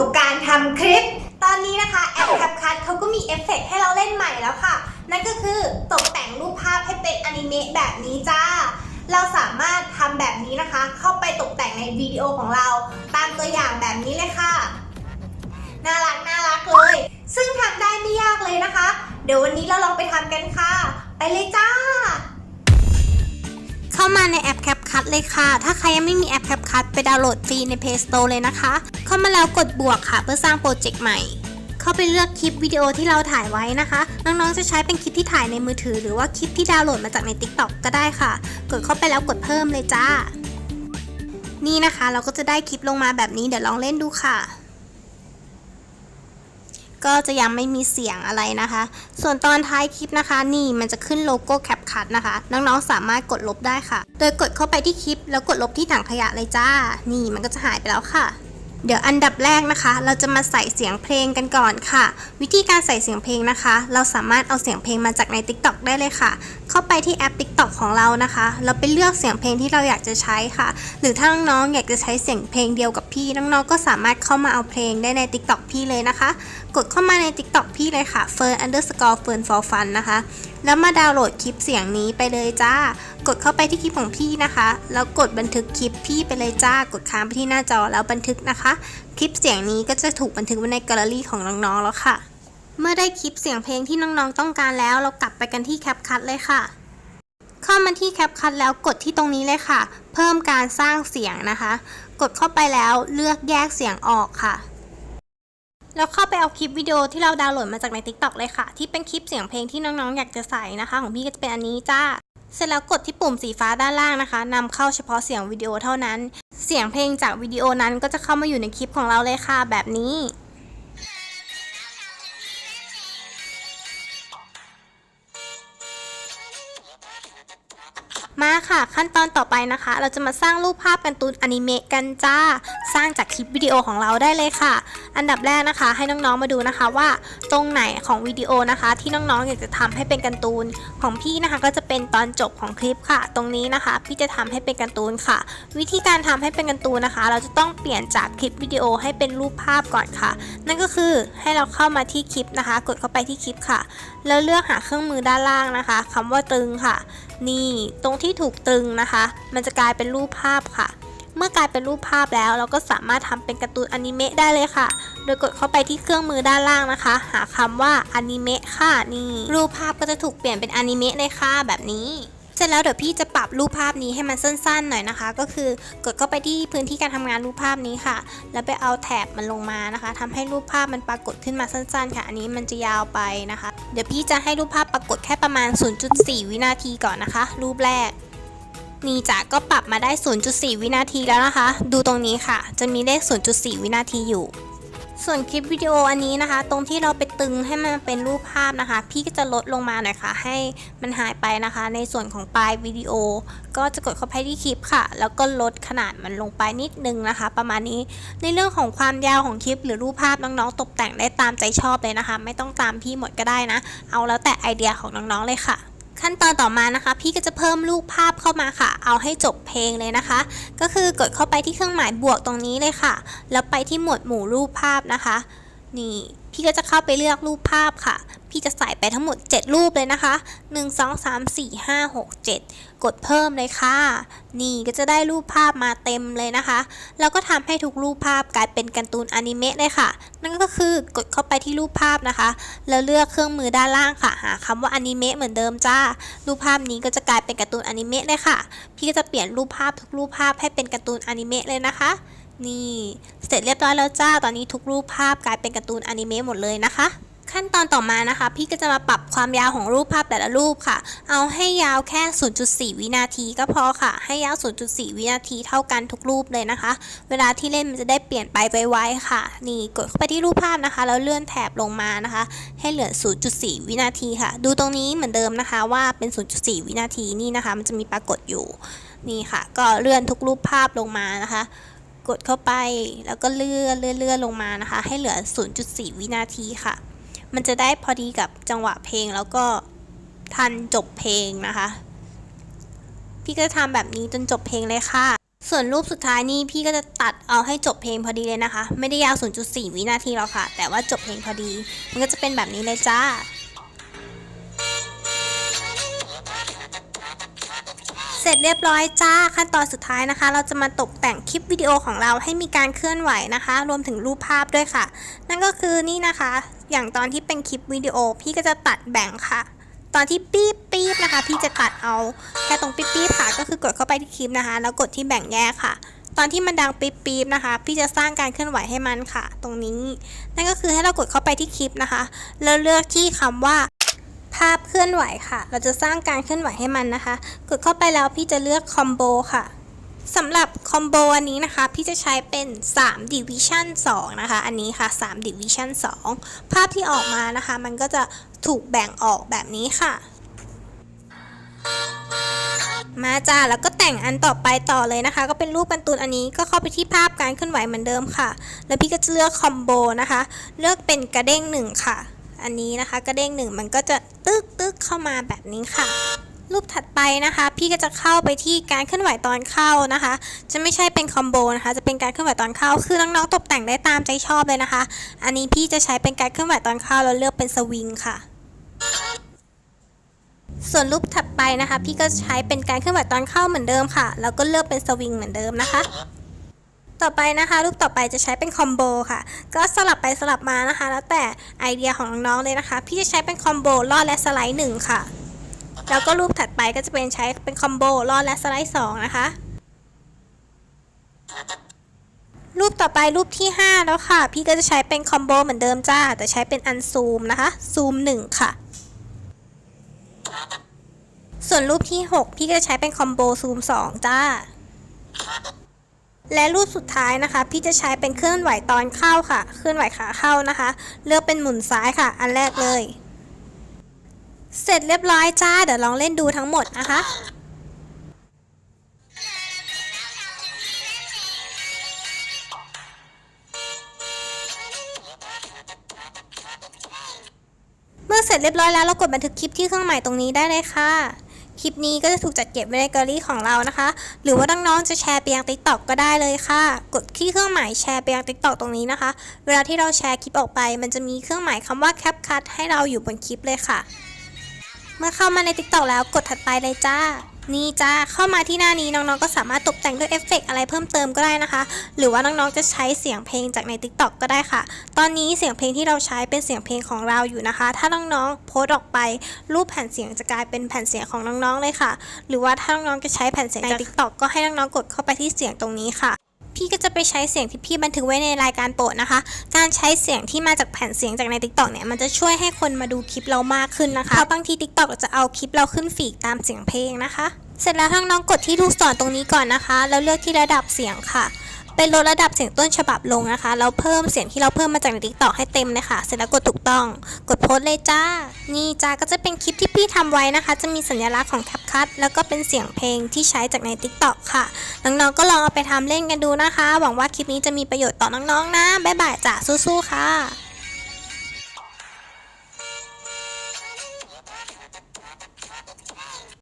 กับการทำคลิป ตอนนี้นะคะแอปแคปคัดเขาก็มีเอฟเฟกให้เราเล่นใหม่แล้วค่ะ นั่นก็คือตกแต่งรูปภาพให้เป็นอนิเมะแบบนี้จ้า เราสามารถทำแบบนี้นะคะ เข้าไปตกแต่งในวิดีโอของเรา ตามตัวอย่างแบบนี้เลยค่ะ น่ารักน่ารักเลย ซึ่งทำได้ไม่ยากเลยนะคะ เดี๋ยววันนี้เราลองไปทำกันค่ะ ไปเลยจ้า เข้ามาในแอป Cap CapCut เลยค่ะ ถ้าใครยังไม่มีแอป CapCut ไปดาวน์โหลดฟรีใน Play Store เลยนะคะ เข้ามาแล้วกดบวกค่ะ เพื่อสร้างโปรเจกต์ใหม่ เข้าไปเลือกคลิปวิดีโอที่เราถ่ายไว้นะคะ น้องๆจะใช้เป็นคลิปที่ถ่ายในมือถือ หรือว่าคลิปที่ดาวน์โหลดมาจากใน TikTok ก็ได้ค่ะ กดเข้าไปแล้วกดเพิ่มเลยจ้า นี่นะคะเราก็จะได้คลิปลงมาแบบนี้เดี๋ยวลองเล่นดูค่ะ ก็จะยังไม่มีเสียงอะไรนะคะ ส่วนตอนท้ายคลิปนะคะ นี่มันจะขึ้นโลโก้ CapCut นะคะ น้องๆสามารถกดลบได้ค่ะ โดยกดเข้าไปที่คลิป แล้วกดลบที่ถังขยะเลยจ้า นี่มันก็จะหายไปแล้วค่ะเดี๋ยวอันดับแรกนะคะ เราจะมาใส่เสียงเพลงกันก่อนค่ะ วิธีการใส่เสียงเพลงนะคะ เราสามารถเอาเสียงเพลงมาจากใน TikTok ได้เลยค่ะ เข้าไปที่แอป TikTok ของเรานะคะ เราไปเลือกเสียงเพลงที่เราอยากจะใช้ค่ะ หรือถ้าน้องๆอยากจะใช้เสียงเพลงเดียวกับพี่น้องๆก็สามารถเข้ามาเอาเพลงได้ใน TikTok พี่เลยนะคะกดเข้ามาใน TikTok พี่เลยค่ะ fern underscore fern for fun นะคะ แล้วมาดาวน์โหลดคลิปเสียงนี้ไปเลยจ้า กดเข้าไปที่คลิปของพี่นะคะ แล้วกดบันทึกคลิปพี่ไปเลยจ้า กดค้างไปที่หน้าจอแล้วบันทึกนะคะ คลิปเสียงนี้ก็จะถูกบันทึกไว้ในแกลเลอรี่ของน้องๆแล้วค่ะ เมื่อได้คลิปเสียงเพลงที่น้องๆต้องการแล้ว เรากลับไปกันที่ CapCut เลยค่ะเข้ามาที่ CapCut แล้วกดที่ตรงนี้เลยค่ะ เพิ่มการสร้างเสียงนะคะ กดเข้าไปแล้วเลือกแยกเสียงออกค่ะ แล้วเข้าไปเอาคลิปวิดีโอที่เราดาวน์โหลดมาจากใน TikTok เลยค่ะ ที่เป็นคลิปเสียงเพลงที่น้องๆ อยากจะใส่นะคะ ของพี่ก็จะเป็นอันนี้จ้า เสร็จแล้วกดที่ปุ่มสีฟ้าด้านล่างนะคะนำเข้าเฉพาะเสียงวิดีโอเท่านั้น เสียงเพลงจากวิดีโอนั้นก็จะเข้ามาอยู่ในคลิปของเราเลยค่ะแบบนี้ ค่ะ ขั้นตอนต่อไปนะคะ เราจะมาสร้างรูปภาพการ์ตูนอนิเมะกันจ้า สร้างจากคลิปวิดีโอของเราได้เลยค่ะ อันดับแรกนะคะ ให้น้องๆมาดูนะคะว่าตรงไหนของวิดีโอนะคะ ที่น้องๆอยากจะทำให้เป็นการ์ตูนของพี่นะคะ ก็จะเป็นตอนจบของคลิปค่ะ ตรงนี้นะคะ พี่จะทำให้เป็นการ์ตูนค่ะ วิธีการทำให้เป็นการ์ตูนนะคะ เราจะต้องเปลี่ยนจากคลิปวิดีโอให้เป็นรูปภาพก่อนค่ะ นั่นก็คือให้เราเข้ามาที่คลิปนะคะ กดเข้าไปที่คลิปค่ะ แล้วเลือกหาเครื่องมือด้านล่างนะคะคำว่าตึงค่ะ นี่ตรงที่ถูกตึงนะคะ มันจะกลายเป็นรูปภาพค่ะ เมื่อกลายเป็นรูปภาพแล้ว เราก็สามารถทำเป็นการ์ตูนอนิเมะได้เลยค่ะ โดยกดเข้าไปที่เครื่องมือด้านล่างนะคะ หาคำว่าอนิเมะค่ะนี่ รูปภาพก็จะถูกเปลี่ยนเป็นอนิเมะเลยค่ะแบบนี้ สร็จแล้วเดี๋ยวพี่จะปรับรูปภาพนี้ให้มันสั้นๆหน่อยนะคะ ก็คือกดเข้าไปที่พื้นที่การทำงานรูปภาพนี้ค่ะ แล้วไปเอาแถบมันลงมานะคะทำให้รูปภาพมันปรากฏขึ้นมาสั้นๆ ค่ะ อันนี้มันจะยาวไปนะคะ เดี๋ยวพี่จะให้รูปภาพปรากฏแค่ประมาณ 0.4 วินาทีก่อนนะคะ รูปแรกนี่จะก็ปรับมาได้ 0.4 วินาทีแล้วนะคะ ดูตรงนี้ค่ะ จะมีเลข 0.4 วินาทีอยู่ ส่วนคลิปวิดีโออันนี้นะคะ ตรงที่เราไปตึงให้มันเป็นรูปภาพนะคะ พี่ก็จะลดลงมาหน่อยค่ะ ให้มันหายไปนะคะ ในส่วนของปลายวิดีโอ ก็จะกดเข้าไปที่คลิปค่ะ แล้วก็ลดขนาดมันลงไปนิดนึงนะคะ ประมาณนี้ในเรื่องของความยาวของคลิป หรือรูปภาพน้องๆ ตกแต่งได้ตามใจชอบเลยนะคะ ไม่ต้องตามพี่หมดก็ได้นะ เอาแล้วแต่ไอเดียของน้องๆเลยค่ะ ขั้นตอนต่อมานะคะ พี่ก็จะเพิ่มรูปภาพเข้ามาค่ะ เอาให้จบเพลงเลยนะคะ ก็คือกดเข้าไปที่เครื่องหมายบวกตรงนี้เลยค่ะ แล้วไปที่หมวดหมู่รูปภาพนะคะ นี่พี่ก็จะเข้าไปเลือกรูปภาพค่ะ พี่จะใส่ไปทั้งหมด 7 รูปเลยนะคะ 1 2 3 4 5 6 7 กดเพิ่มเลยค่ะ นี่ก็จะได้รูปภาพมาเต็มเลยนะคะ แล้วก็ทำให้ทุกรูปภาพกลายเป็นการ์ตูนอนิเมะเลยค่ะ นั่นก็คือกดเข้าไปที่รูปภาพนะคะ แล้วเลือกเครื่องมือด้านล่างค่ะ หาคำว่าอนิเมะเหมือนเดิมจ้า รูปภาพนี้ก็จะกลายเป็นการ์ตูนอนิเมะเลยค่ะ พี่ก็จะเปลี่ยนรูปภาพทุกรูปภาพให้เป็นการ์ตูนอนิเมะเลยนะคะนี่ เสร็จเรียบร้อยแล้วจ้า ตอนนี้ทุกรูปภาพกลายเป็นการ์ตูนอนิเมะหมดเลยนะคะ ขั้นตอนต่อมานะคะ พี่ก็จะมาปรับความยาวของรูปภาพแต่ละรูปค่ะ เอาให้ยาวแค่ 0.4 วินาทีก็พอค่ะ ให้ยาว 0.4 วินาทีเท่ากันทุกรูปเลยนะคะ เวลาที่เล่นมันจะได้เปลี่ยนไปไวๆค่ะ นี่กดเข้าไปที่รูปภาพนะคะ แล้วเลื่อนแถบลงมานะคะ ให้เหลือ 0.4 วินาทีค่ะ ดูตรงนี้เหมือนเดิมนะคะว่าเป็น 0.4 วินาทีนี่นะคะ มันจะมีปรากฏอยู่ นี่ค่ะ ก็เลื่อนทุกรูปภาพลงมานะคะกดเข้าไปแล้วก็เลื่อนเลื่อนเลื่อนลงมานะคะ ให้เหลือ 0.4 วินาทีค่ะ มันจะได้พอดีกับจังหวะเพลงแล้วก็ทันจบเพลงนะคะ พี่ก็จะทำแบบนี้จนจบเพลงเลยค่ะ ส่วนรูปสุดท้ายนี่พี่ก็จะตัดเอาให้จบเพลงพอดีเลยนะคะ ไม่ได้ยาว 0.4 วินาทีหรอกค่ะ แต่ว่าจบเพลงพอดี มันก็จะเป็นแบบนี้เลยจ้า เสร็จเรียบร้อยจ้าขั้นตอนสุดท้ายนะคะ เราจะมาตกแต่งคลิปวิดีโอของเราให้มีการเคลื่อนไหวนะคะ รวมถึงรูปภาพด้วยค่ะ นั่นก็คือนี่นะคะ อย่างตอนที่เป็นคลิปวิดีโอพี่ก็จะตัดแบ่งค่ะ ตอนที่ปี๊บปี๊บนะคะ พี่จะตัดเอาแค่ตรงปี๊บปี๊บค่ะ ก็คือกดเข้าไปที่คลิปนะคะ แล้วกดที่แบ่งแยกค่ะ ตอนที่มันดังปี๊บปี๊บนะคะ พี่จะสร้างการเคลื่อนไหวให้มันค่ะ ตรงนี้ นั่นก็คือให้เรากดเข้าไปที่คลิปนะคะแล้วเลือกที่คำว่าาพเคลื่อนไหวค่ะ เราจะสร้างการเคลื่อนไหวให้มันนะคะ กดเข้าไปแล้วพี่จะเลือกคอมโบค่ะสำหรับคอมโบอันนี้นะคะ พี่จะใช้เป็น 3 Division 2 นะคะ อันนี้ค่ะ 3 Division 2 ภาพที่ออกมานะคะ มันก็จะถูกแบ่งออกแบบนี้ค่ะ มาจ้าแล้วก็แต่งอันต่อไปต่อเลยนะคะ ก็เป็นรูปการ์ตูนอันนี้ก็เข้าไปที่ภาพการเคลื่อนไหวเหมือนเดิมค่ะ แล้วพี่ก็จะเลือกคอมโบนะคะ เลือกเป็นกระเด้งหนึ่งค่ะ อันนี้นะคะ กระเด้งหนึ่งมันก็จะตึกตึกเข้ามาแบบนี้ค่ะ รูปถัดไปนะคะ พี่ก็จะเข้าไปที่การเคลื่อนไหวตอนเข้านะคะ จะไม่ใช่เป็นคอมโบนะคะ จะเป็นการเคลื่อนไหวตอนเข้า คือน้องๆตกแต่งได้ตามใจชอบเลยนะคะ อันนี้พี่จะใช้เป็นการเคลื่อนไหวตอนเข้าแล้วเลือกเป็นสวิงค่ะส่วนรูปถัดไปนะคะ พี่ก็ใช้เป็นการเคลื่อนไหวตอนเข้าเหมือนเดิมค่ะ แล้วก็เลือกเป็นสวิงเหมือนเดิมนะคะ ต่อไปนะคะ รูปต่อไปจะใช้เป็นคอมโบค่ะ ก็สลับไปสลับมานะคะ แล้วแต่ไอเดียของน้องๆเลยนะคะ พี่จะใช้เป็นคอมโบลอดและสไลด์หนึ่งค่ะ แล้วก็รูปถัดไปก็จะเป็นใช้เป็นคอมโบลอดและสไลด์สองนะคะ รูปต่อไปรูปที่ 5 แล้วค่ะ พี่ก็จะใช้เป็นคอมโบเหมือนเดิมจ้า แต่ใช้เป็นอันซูมนะคะ ซูม 1 ค่ะส่วนรูปที่ 6 พี่ก็จะใช้เป็นคอมโบซูม 2 จ้า และรูปสุดท้ายนะคะ พี่จะใช้เป็นเคลื่อนไหวตอนเข้าค่ะเคลื่อนไหวขาเข้านะคะ เลือกเป็นหมุนซ้ายค่ะ อันแรกเลย เสร็จเรียบร้อยจ้า เดี๋ยวลองเล่นดูทั้งหมดนะคะเมื่อเสร็จเรียบร้อยแล้วเรากดบันทึกคลิปที่เครื่องหมายตรงนี้ได้เลยค่ะ คลิปนี้ก็จะถูกจัดเก็บไว้ในแกลเลอรี่ของเรานะคะ หรือว่าน้องๆจะแชร์ไปยัง TikTok ก็ได้เลยค่ะ กดที่เครื่องหมายแชร์ไปยัง TikTok ตรงนี้นะคะ เวลาที่เราแชร์คลิปออกไป มันจะมีเครื่องหมายคำว่า CapCut ให้เราอยู่บนคลิปเลยค่ะ เมื่อเข้ามาใน TikTok แล้วกดถัดไปเลยจ้า นี่จ้าเข้ามาที่หน้านี้น้องๆก็สามารถตกแต่งด้วยเอฟเฟกต์อะไรเพิ่มเติมก็ได้นะคะ หรือว่าน้องๆจะใช้เสียงเพลงจากใน TikTok ก็ได้ค่ะ ตอนนี้เสียงเพลงที่เราใช้เป็นเสียงเพลงของเราอยู่นะคะ ถ้าน้องๆโพสต์ออกไป รูปแผ่นเสียงจะกลายเป็นแผ่นเสียงของน้องๆเลยค่ะ หรือว่าถ้าน้องๆจะใช้แผ่นเสียงใน TikTok ก็ให้น้องๆกดเข้าไปที่เสียงตรงนี้ค่ะ พี่ก็จะไปใช้เสียงที่พี่บันทึกไว้ในรายการโปรดนะคะ การใช้เสียงที่มาจากแผ่นเสียงจากใน TikTok เนี่ยมันจะช่วยให้คนมาดูคลิปเรามากขึ้นนะคะ เพราะบางที TikTok จะเอาคลิปเราขึ้นฟีดตามเสียงเพลงนะคะ เสร็จแล้วทั้งน้องกดที่ลูกศรตรงนี้ก่อนนะคะ แล้วเลือกที่ระดับเสียงค่ะ เป็นลดระดับเสียงต้นฉบับลงนะคะแล้วเพิ่มเสียงที่เราเพิ่มมาจากใน t ิ k t o k ให้เต็มเลยค่ะ เสร็จแล้วกดถูกต้อง กดโพสเลยจ้า นี่จ้าก็จะเป็นคลิปที่พี่ทำไว้นะคะ จะมีสัญลักษณ์ของแทบคัสแล้วก็เป็นเสียงเพลงที่ใช้จากใน t ิ k t o k ค่ะ น้องๆก็ลองเอาไปทำเล่นกันดูนะคะ หวังว่าคลิปนี้จะมีประโยชน์ต่อน้องๆนะ บ๊ายบายจ้าสู้ๆค่ะ